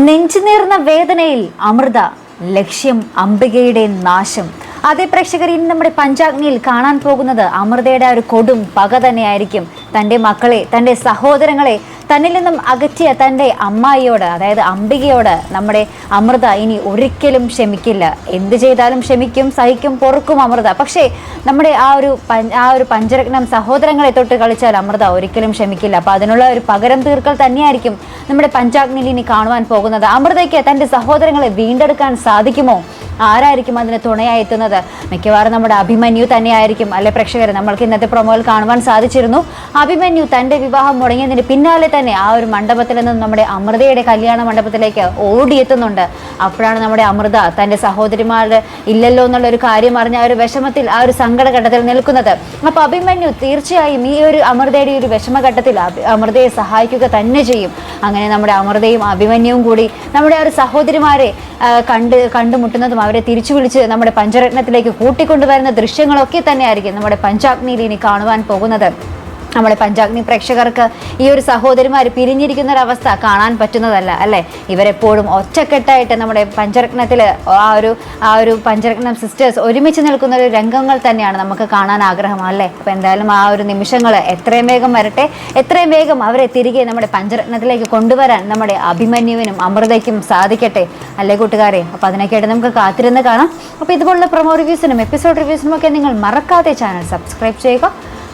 നെഞ്ചുനീർന്ന വേദനയിൽ അമൃത ലക്ഷ്യം അംബികയുടെ നാശം. അതേ പ്രേക്ഷകർ ഇന്ന് നമ്മുടെ പഞ്ചാഗ്നിയിൽ കാണാൻ പോകുന്നത് അമൃതയുടെ ഒരു കൊടും പക തന്നെയായിരിക്കും. തന്റെ മക്കളെ തന്റെ സഹോദരങ്ങളെ തന്നിൽ നിന്നും അകറ്റിയ തന്റെ അമ്മായിയോട് അതായത് അംബികയോട് നമ്മുടെ അമൃത ഇനി ഒരിക്കലും ക്ഷമിക്കില്ല. എന്ത് ചെയ്താലും ക്ഷമിക്കും സഹിക്കും പൊറുക്കും അമൃത. പക്ഷേ നമ്മുടെ ആ ഒരു ആ ഒരു പഞ്ചരത്നം സഹോദരങ്ങളെ തൊട്ട് കളിച്ചാൽ അമൃത ഒരിക്കലും ക്ഷമിക്കില്ല. അപ്പോൾ അതിനുള്ള ഒരു പകരം തീർക്കൽ തന്നെയായിരിക്കും നമ്മുടെ പഞ്ചാഗ്നിയിൽ ഇനി കാണുവാൻ പോകുന്നത്. അമൃതയ്ക്ക് തന്റെ സഹോദരങ്ങളെ വീണ്ടെടുക്കാൻ സാധിക്കുമോ? ആരായിരിക്കും അതിന് തുണയായി എത്തുന്നത്? മിക്കവാറും നമ്മുടെ അഭിമന്യു തന്നെയായിരിക്കും. അല്ലെ പ്രേക്ഷകർ നമ്മൾക്ക് ഇന്നത്തെ പ്രൊമോയിൽ കാണുവാൻ സാധിച്ചിരുന്നു. അഭിമന്യു തന്റെ വിവാഹം മുടങ്ങിയതിന് പിന്നാലെ തന്നെ ആ ഒരു മണ്ഡപത്തിൽ നിന്നും നമ്മുടെ അമൃതയുടെ കല്യാണ മണ്ഡപത്തിലേക്ക് ഓടിയെത്തുന്നുണ്ട്. അപ്പോഴാണ് നമ്മുടെ അമൃത തന്റെ സഹോദരിമാരുടെ ഇല്ലല്ലോ എന്നുള്ള ഒരു കാര്യം അറിഞ്ഞ ആ ഒരു വിഷമത്തിൽ ആ ഒരു സങ്കടഘട്ടത്തിൽ നിൽക്കുന്നത്. അപ്പോൾ അഭിമന്യു തീർച്ചയായും ഈ ഒരു അമൃതയുടെ ഒരു വിഷമഘട്ടത്തിൽ അമൃതയെ സഹായിക്കുക തന്നെ ചെയ്യും. അങ്ങനെ നമ്മുടെ അമൃതയും അഭിമന്യുവും കൂടി നമ്മുടെ ആ ഒരു സഹോദരിമാരെ കണ്ട് കണ്ടുമുട്ടുന്നതും അവരെ തിരിച്ചു വിളിച്ച് നമ്മുടെ പഞ്ചരത്നത്തിലേക്ക് കൂട്ടിക്കൊണ്ടുവരുന്ന ദൃശ്യങ്ങളൊക്കെ തന്നെയായിരിക്കും നമ്മുടെ പഞ്ചാഗ്നിയിൽ ഇനി കാണുവാൻ പോകുന്നത്. നമ്മുടെ പഞ്ചാഗ്നി പ്രേക്ഷകർക്ക് ഈ ഒരു സഹോദരിമാർ പിരിഞ്ഞിരിക്കുന്ന ഒരു അവസ്ഥ കാണാൻ പറ്റുന്നതല്ല അല്ലേ? ഇവരെപ്പോഴും ഒറ്റക്കെട്ടായിട്ട് നമ്മുടെ പഞ്ചരത്നത്തിൽ ആ ഒരു ആ ഒരു പഞ്ചരത്നം സിസ്റ്റേഴ്സ് ഒരുമിച്ച് നിൽക്കുന്ന ഒരു രംഗങ്ങൾ തന്നെയാണ് നമുക്ക് കാണാൻ ആഗ്രഹം അല്ലേ? അപ്പോൾ എന്തായാലും ആ ഒരു നിമിഷങ്ങൾ എത്രയും വേഗം വരട്ടെ. എത്രയും വേഗം അവരെ തിരികെ നമ്മുടെ പഞ്ചരത്നത്തിലേക്ക് കൊണ്ടുവരാൻ നമ്മുടെ അഭിമന്യുവിനും അമൃതയ്ക്കും സാധിക്കട്ടെ അല്ലേ കൂട്ടുകാരെ? അപ്പോൾ അതിനൊക്കെയായിട്ട് നമുക്ക് കാത്തിരുന്ന് കാണാം. അപ്പോൾ ഇതുപോലുള്ള പ്രൊമോ റിവ്യൂസിനും എപ്പിസോഡ് റിവ്യൂസിനും ഒക്കെ നിങ്ങൾ മറക്കാതെ ചാനൽ സബ്സ്ക്രൈബ് ചെയ്യുക.